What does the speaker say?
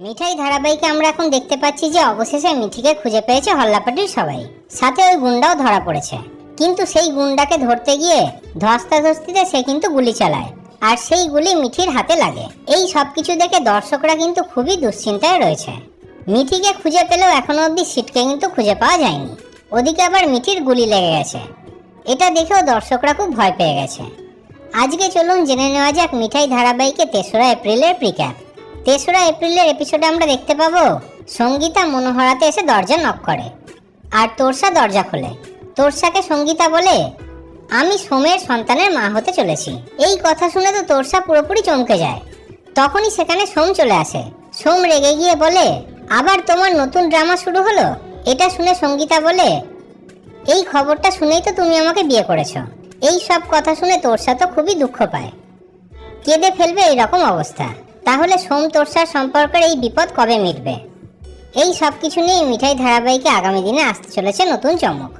মিঠাই ধারাবাহিকে আমরা এখন দেখতে পাচ্ছি যে অবশেষে মিঠিকে খুঁজে পেয়েছে হল্লাপাটির সবাই। সাথে ওই গুন্ডাও ধরা পড়েছে। কিন্তু সেই গুন্ডাকে ধরতে গিয়ে ধস্তাধস্তিতে সে কিন্তু গুলি চালায়। আর সেই গুলি মিঠির হাতে লাগে। এই সব কিছু দেখে দর্শকরা কিন্তু খুবই দুশ্চিন্তায় রয়েছে। মিঠিকে খুঁজে পেলেও এখনও অবধি সিটকে কিন্তু খুঁজে পাওয়া যায়নি। ওদিকে আবার মিঠির গুলি লেগে গেছে। এটা দেখেও দর্শকরা খুব ভয় পেয়ে গেছে। আজকে চলুন জেনে নেওয়া যাক মিঠাই ধারাবাহিকে তেসরা এপ্রিলের প্রিক্যাপ তেসরা এপ্রিলের এপিসোডে আমরা দেখতে পাবো, সঙ্গীতা মনোহরাতে এসে দরজা নক করে আর তোরসা দরজা খোলে। তোরসাকে সঙ্গীতা বলে, আমি সোমের সন্তানের মা হতে চলেছি। এই কথা শুনে তো তোরসা পুরোপুরি চমকে যায়। তখনই সেখানে সোম চলে আসে। সোম রেগে গিয়ে বলে, আবার তোমার নতুন ড্রামা শুরু হলো? এটা শুনে সঙ্গীতা বলে, এই খবরটা শুনেই তো তুমি আমাকে বিয়ে করেছ। এই সব কথা শুনে তোরসা তো খুবই দুঃখ পায়। কেঁদে ফেলবে এই রকম অবস্থা। তাহলে সোম তোরসার সম্পর্কের এই বিপদ কবে মিটবে? এই সব কিছু নিয়েই মিঠাই ধারাবাহিকে আগামী দিনে আসতে চলেছে নতুন চমক।